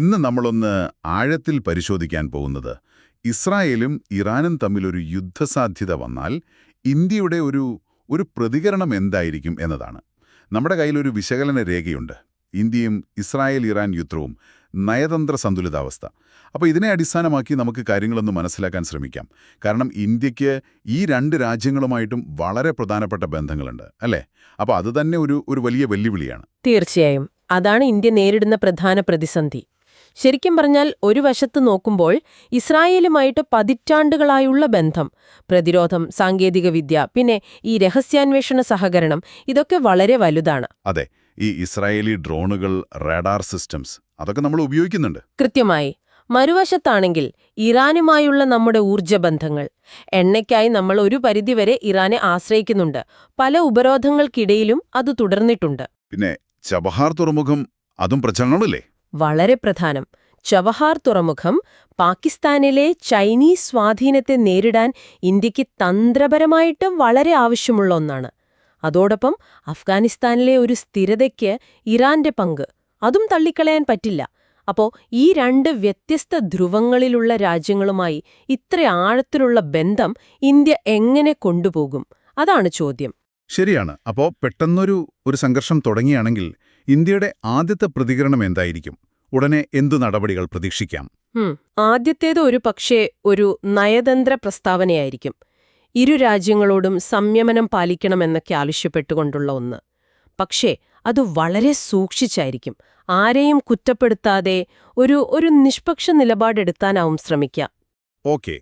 ഇന്ന് നമ്മളൊന്ന് ആഴത്തിൽ പരിശോധിക്കാൻ പോകുന്നത് ഇസ്രായേലും ഇറാനും തമ്മിലൊരു യുദ്ധസാധ്യത വന്നാൽ ഇന്ത്യയുടെ ഒരു ഒരു പ്രതികരണം എന്തായിരിക്കും എന്നതാണ്. നമ്മുടെ കയ്യിലൊരു വിശകലന രേഖയുണ്ട്. ഇന്ത്യയും ഇസ്രായേൽ ഇറാൻ യുദ്ധവും നയതന്ത്ര സന്തുലിതാവസ്ഥ. അപ്പോൾ ഇതിനെ അടിസ്ഥാനമാക്കി നമുക്ക് കാര്യങ്ങളൊന്ന് മനസ്സിലാക്കാൻ ശ്രമിക്കാം. കാരണം ഇന്ത്യയ്ക്ക് ഈ രണ്ട് രാജ്യങ്ങളുമായിട്ടും വളരെ പ്രധാനപ്പെട്ട ബന്ധങ്ങളുണ്ട് അല്ലേ? അപ്പോൾ അത് തന്നെ ഒരു ഒരു വലിയ വെല്ലുവിളിയാണ്. തീർച്ചയായും. അതാണ് ഇന്ത്യ നേരിടുന്ന പ്രധാന പ്രതിസന്ധി. ശരിക്കും പറഞ്ഞാൽ ഒരു വശത്ത് നോക്കുമ്പോൾ ഇസ്രായേലുമായിട്ട് പതിറ്റാണ്ടുകളായുള്ള ബന്ധം പ്രതിരോധം സാങ്കേതികവിദ്യ പിന്നെ ഈ രഹസ്യാന്വേഷണ സഹകരണം ഇതൊക്കെ വളരെ വലുതാണ്. അതെ ഈ ഇസ്രായേലി ഡ്രോണുകൾ റഡാർ സിസ്റ്റംസ് അതൊക്കെ നമ്മൾ ഉപയോഗിക്കുന്നുണ്ട്. കൃത്യമായി. മറുവശത്താണെങ്കിൽ ഇറാനുമായുള്ള നമ്മുടെ ഊർജബന്ധങ്ങൾ. എണ്ണയ്ക്കായി നമ്മൾ ഒരു പരിധിവരെ ഇറാനെ ആശ്രയിക്കുന്നുണ്ട്. പല ഉപരോധങ്ങൾക്കിടയിലും അത് തുടർന്നിട്ടുണ്ട്. പിന്നെ ചബഹാർ തുറമുഖം അതും പ്രചരണമില്ലേ വളരെ പ്രധാനം. ചവഹാർ തുറമുഖം പാകിസ്ഥാനിലെ ചൈനീസ് സ്വാധീനത്തെ നേരിടാൻ ഇന്ത്യയ്ക്ക് തന്ത്രപരമായിട്ടും വളരെ ആവശ്യമുള്ള ഒന്നാണ്. അതോടൊപ്പം അഫ്ഗാനിസ്ഥാനിലെ ഒരു സ്ഥിരതയ്ക്ക് ഇറാന്റെ പങ്ക് അതും തള്ളിക്കളയാൻ പറ്റില്ല. അപ്പോ ഈ രണ്ട് വ്യത്യസ്ത ധ്രുവങ്ങളിലുള്ള രാജ്യങ്ങളുമായി ഇത്ര ആഴത്തിലുള്ള ബന്ധം ഇന്ത്യ എങ്ങനെ കൊണ്ടുപോകും? അതാണ് ചോദ്യം. ശരിയാണ്. അപ്പോൾ പെട്ടെന്നൊരു ഒരു സംഘർഷം തുടങ്ങിയാണെങ്കിൽ ഇന്ത്യയുടെ ആദ്യത്തെ പ്രതികരണം എന്തായിരിക്കും? ഉടനെ എന്തു നടപടികൾ പ്രതീക്ഷിക്കാം. ആദ്യത്തേത് ഒരു പക്ഷേ ഒരു നയതന്ത്ര പ്രസ്താവനയായിരിക്കും. ഇരു രാജ്യങ്ങളോടും സംയമനം പാലിക്കണമെന്നൊക്കെ ആവശ്യപ്പെട്ടുകൊണ്ടുള്ള ഒന്ന്. പക്ഷേ അത് വളരെ സൂക്ഷിച്ചായിരിക്കും. ആരെയും കുറ്റപ്പെടുത്താതെ ഒരു ഒരു നിഷ്പക്ഷ നിലപാടെടുത്താനാവും ശ്രമിക്കാം ഓക്കെ.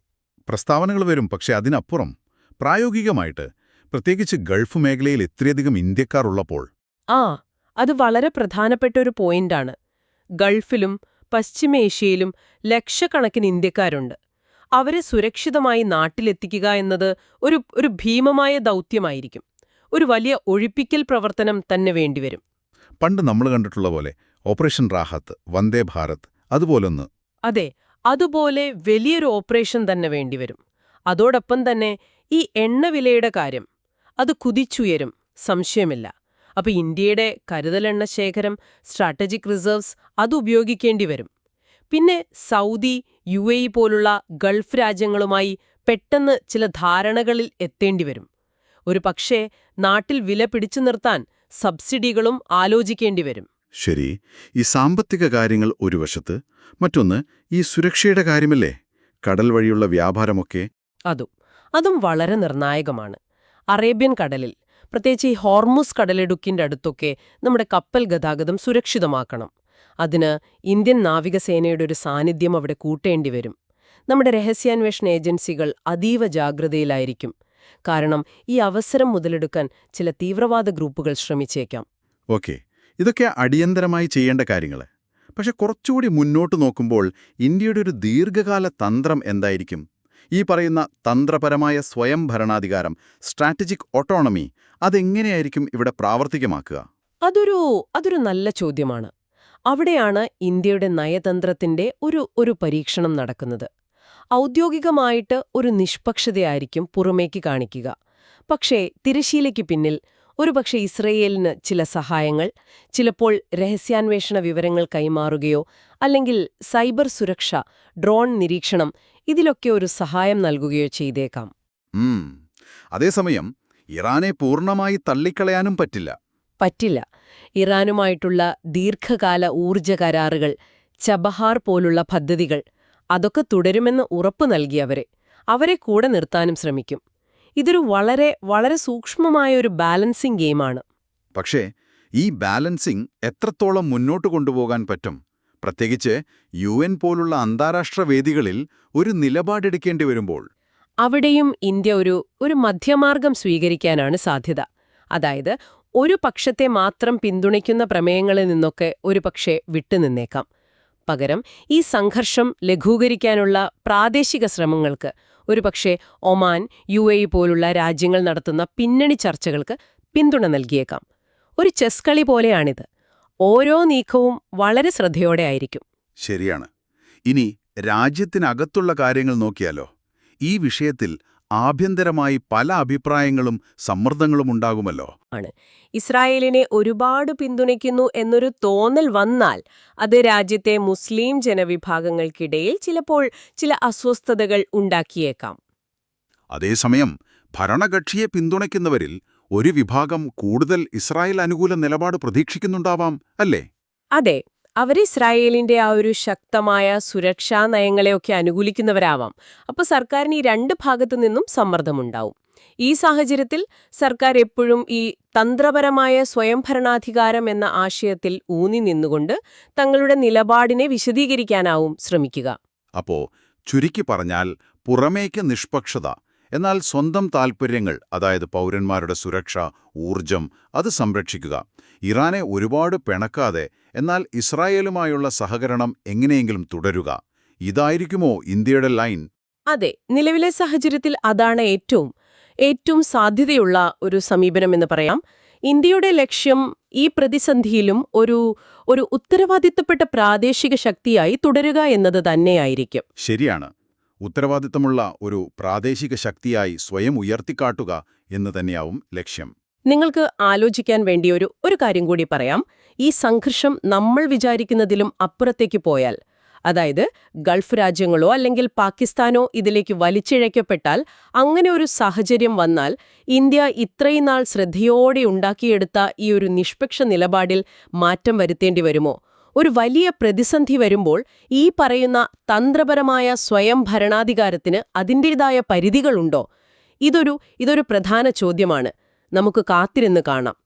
പ്രസ്താവനകൾ വരും പക്ഷെ അതിനപ്പുറം. പ്രായോഗികമായിട്ട് പ്രത്യേകിച്ച് ഗൾഫ് മേഖലയിൽ ഇത്രയധികം ഇന്ത്യക്കാർ ഉള്ളപ്പോൾ. ആ അത് വളരെ പ്രധാനപ്പെട്ട ഒരു പോയിന്റാണ്. ഗൾഫിലും പശ്ചിമേഷ്യയിലും ലക്ഷക്കണക്കിന് ഇന്ത്യക്കാരുണ്ട്. അവരെ സുരക്ഷിതമായി നാട്ടിലെത്തിക്കുക എന്നത് ഒരു ഒരു ഭീമമായ ദൗത്യമായിരിക്കും. ഒരു വലിയ ഒഴിപ്പിക്കൽ പ്രവർത്തനം തന്നെ വേണ്ടിവരും. പണ്ട് നമ്മൾ കണ്ടിട്ടുള്ള പോലെ ഓപ്പറേഷൻ റാഹത്ത് വന്ദേ ഭാരത് അതുപോലൊന്ന്. അതെ അതുപോലെ വലിയൊരു ഓപ്പറേഷൻ തന്നെ വേണ്ടിവരും. അതോടൊപ്പം തന്നെ ഈ എണ്ണവിലയുടെ കാര്യം അത് കുതിച്ചുയരും സംശയമില്ല. അപ്പൊ ഇന്ത്യയുടെ കരുതലെണ്ണ ശേഖരം സ്ട്രാറ്റജിക് റിസർവ്സ് അത് ഉപയോഗിക്കേണ്ടി വരും. പിന്നെ സൗദി യു എ ഇ പോലുള്ള ഗൾഫ് രാജ്യങ്ങളുമായി പെട്ടെന്ന് ചില ധാരണകളിൽ എത്തേണ്ടി വരും. ഒരു പക്ഷേ നാട്ടിൽ വില പിടിച്ചു നിർത്താൻ സബ്സിഡികളും ആലോചിക്കേണ്ടി വരും. ശരി ഈ സാമ്പത്തിക കാര്യങ്ങൾ ഒരു വശത്ത് മറ്റൊന്ന് ഈ സുരക്ഷയുടെ കാര്യമല്ലേ? കടൽ വഴിയുള്ള വ്യാപാരമൊക്കെ. അതും അതും വളരെ നിർണായകമാണ്. അറേബ്യൻ കടലിൽ പ്രത്യേകിച്ച് ഈ ഹോർമുസ് കടലിടുക്കിന്റെ അടുത്തൊക്കെ നമ്മുടെ കപ്പൽ ഗതാഗതം സുരക്ഷിതമാക്കണം. അതിന് ഇന്ത്യൻ നാവികസേനയുടെ ഒരു സാന്നിധ്യം അവിടെ കൂട്ടേണ്ടി വരും. നമ്മുടെ രഹസ്യാന്വേഷണ ഏജൻസികൾ അതീവ ജാഗ്രതയിലായിരിക്കും. കാരണം ഈ അവസരം മുതലെടുക്കാൻ ചില തീവ്രവാദ ഗ്രൂപ്പുകൾ ശ്രമിച്ചേക്കാം. ഓക്കെ. ഇതൊക്കെ അടിയന്തരമായി ചെയ്യേണ്ട കാര്യങ്ങൾ പക്ഷെ കുറച്ചുകൂടി മുന്നോട്ട് നോക്കുമ്പോൾ ഇന്ത്യയുടെ ഒരു ദീർഘകാല തന്ത്രം എന്തായിരിക്കും? ഈ പറയുന്ന തന്ത്രപരമായ സ്വയം ഭരണാധികാരം സ്ട്രാറ്റജിക് ഓട്ടോണമി അതെങ്ങനെയായിരിക്കും ഇവിടെ പ്രാവർത്തികമാക്കുക? അതൊരു അതൊരു നല്ല ചോദ്യമാണ്. അവിടെയാണ് ഇന്ത്യയുടെ നയതന്ത്രത്തിന്റെ ഒരു ഒരു പരീക്ഷണം നടക്കുന്നത്. ഔദ്യോഗികമായിട്ട് ഒരു നിഷ്പക്ഷതയായിരിക്കും പുറമേക്ക് കാണിക്കുക. പക്ഷേ തിരശീലയ്ക്ക് പിന്നിൽ ഒരുപക്ഷെ ഇസ്രയേലിന് ചില സഹായങ്ങൾ ചിലപ്പോൾ രഹസ്യാന്വേഷണ വിവരങ്ങൾ കൈമാറുകയോ അല്ലെങ്കിൽ സൈബർ സുരക്ഷ ഡ്രോൺ നിരീക്ഷണം ഇതിലൊക്കെ ഒരു സഹായം നൽകുകയോ ചെയ്തേക്കാം. അതേസമയം ഇറാനെ പൂർണമായി തള്ളിക്കളയാനും പറ്റില്ല. പറ്റില്ല. ഇറാനുമായിട്ടുള്ള ദീർഘകാല ഊർജ കരാറുകൾ ചബഹാർ പോലുള്ള പദ്ധതികൾ അതൊക്കെ തുടരുമെന്ന് ഉറപ്പു നൽകിയവരെ അവരെ കൂടെ നിർത്താനും ശ്രമിക്കും. ഇതൊരു വളരെ വളരെ സൂക്ഷ്മമായ ഒരു ബാലൻസിംഗ് ഗെയിമാണ്. പക്ഷേ ഈ ബാലൻസിംഗ് എത്രത്തോളം മുന്നോട്ട് കൊണ്ടുപോകാൻ പറ്റും? പ്രത്യേകിച്ച് യു എൻ പോലുള്ള അന്താരാഷ്ട്ര വേദികളിൽ ഒരു നിലപാടെടുക്കേണ്ടി വരുമ്പോൾ. അവിടെയും ഇന്ത്യ ഒരു ഒരു മധ്യമാർഗം സ്വീകരിക്കാനാണ് സാധ്യത. അതായത് ഒരു പക്ഷത്തെ മാത്രം പിന്തുണയ്ക്കുന്ന പ്രമേയങ്ങളിൽ നിന്നൊക്കെ ഒരു പക്ഷേ വിട്ടുനിന്നേക്കാം പകരം ഈ സംഘർഷം ലഘൂകരിക്കാനുള്ള പ്രാദേശിക ശ്രമങ്ങൾക്ക് ഒരുപക്ഷെ ഒമാൻ യു എ പോലുള്ള രാജ്യങ്ങൾ നടത്തുന്ന പിന്നണി ചർച്ചകൾക്ക് പിന്തുണ നൽകിയേക്കാം. ഒരു ചെസ് കളി പോലെയാണിത്. ഓരോ നീക്കവും വളരെ ശ്രദ്ധയോടെ ആയിരിക്കും. ശരിയാണ്. ഇനി രാജ്യത്തിനകത്തുള്ള കാര്യങ്ങൾ നോക്കിയാലോ? ഈ വിഷയത്തിൽ ആഭ്യന്തരമായി പല അഭിപ്രായങ്ങളും സമ്മർദ്ദങ്ങളും ഉണ്ടാകുമല്ലോ. ആണ്. ഇസ്രായേലിനെ ഒരുപാട് പിന്തുണയ്ക്കുന്നു എന്നൊരു തോന്നൽ വന്നാൽ അത് രാജ്യത്തെ മുസ്ലിം ജനവിഭാഗങ്ങൾക്കിടയിൽ ചിലപ്പോൾ ചില അസ്വസ്ഥതകൾ ഉണ്ടാക്കിയേക്കാം. അതേസമയം ഭരണകക്ഷിയെ പിന്തുണയ്ക്കുന്നവരിൽ ഒരു വിഭാഗം കൂടുതൽ ഇസ്രായേൽ അനുകൂല നിലപാട് പ്രതീക്ഷിക്കുന്നുണ്ടാവാം അല്ലേ? അതെ. അവർ ഇസ്രായേലിന്റെ ആ ഒരു ശക്തമായ സുരക്ഷാ നയങ്ങളെയൊക്കെ അനുകൂലിക്കുന്നവരാവാം. അപ്പോൾ സർക്കാരിന് ഈ രണ്ട് ഭാഗത്തു നിന്നും സമ്മർദ്ദമുണ്ടാവും. ഈ സാഹചര്യത്തിൽ സർക്കാർ എപ്പോഴും ഈ തന്ത്രപരമായ സ്വയംഭരണാധികാരം എന്ന ആശയത്തിൽ ഊന്നി നിന്നുകൊണ്ട് തങ്ങളുടെ നിലപാടിനെ വിശദീകരിക്കാനാവും ശ്രമിക്കുക. അപ്പോ ചുരുക്കി പറഞ്ഞാൽ പുറമേക്ക് നിഷ്പക്ഷത എന്നാൽ സ്വന്തം താൽപ്പര്യങ്ങൾ അതായത് പൗരന്മാരുടെ സുരക്ഷ ഊർജം അത് സംരക്ഷിക്കുക. ഇറാനെ ഒരുപാട് പിണക്കാതെ എന്നാൽ ഇസ്രായേലുമായുള്ള സഹകരണം എങ്ങനെയെങ്കിലും തുടരുക. ഇതായിരിക്കുമോ ഇന്ത്യയുടെ ലൈൻ? അതെ നിലവിലെ സാഹചര്യത്തിൽ അതാണ് ഏറ്റവും ഏറ്റവും സാധ്യതയുള്ള ഒരു സമീപനമെന്ന് പറയാം. ഇന്ത്യയുടെ ലക്ഷ്യം ഈ പ്രതിസന്ധിയിലും ഒരു ഒരു ഉത്തരവാദിത്തപ്പെട്ട പ്രാദേശിക ശക്തിയായി തുടരുക എന്നത് തന്നെയായിരിക്കും. ശരിയാണ്. ഉത്തരവാദിത്തമുള്ള ഒരു പ്രാദേശിക ശക്തിയായി സ്വയം ഉയർത്തിക്കാട്ടുക എന്ന് തന്നെയാവും ലക്ഷ്യം. നിങ്ങൾക്ക് ആലോചിക്കാൻ വേണ്ടി ഒരു ഒരു കാര്യം കൂടി പറയാം. ഈ സംഘർഷം നമ്മൾ വിചാരിക്കുന്നതിലും അപ്പുറത്തേക്ക് പോയാൽ അതായത് ഗൾഫ് രാജ്യങ്ങളോ അല്ലെങ്കിൽ പാകിസ്ഥാനോ ഇതിലേക്ക് വലിച്ചിഴയ്ക്കപ്പെട്ടാൽ അങ്ങനെ ഒരു സാഹചര്യം വന്നാൽ ഇന്ത്യ ഇത്രയും നാൾ ശ്രദ്ധയോടെ ഉണ്ടാക്കിയെടുത്ത ഈ ഒരു നിഷ്പക്ഷ നിലപാടിൽ മാറ്റം വരുത്തേണ്ടി വരുമോ? ഒരു വലിയ പ്രതിസന്ധി വരുമ്പോൾ ഈ പറയുന്ന തന്ത്രപരമായ സ്വയം ഭരണാധികാരത്തിന് അതിന്റേതായ പരിധികളുണ്ടോ? ഇതൊരു ഇതൊരു പ്രധാന ചോദ്യമാണ്. നമുക്ക് കാത്തിരുന്ന് കാണാം.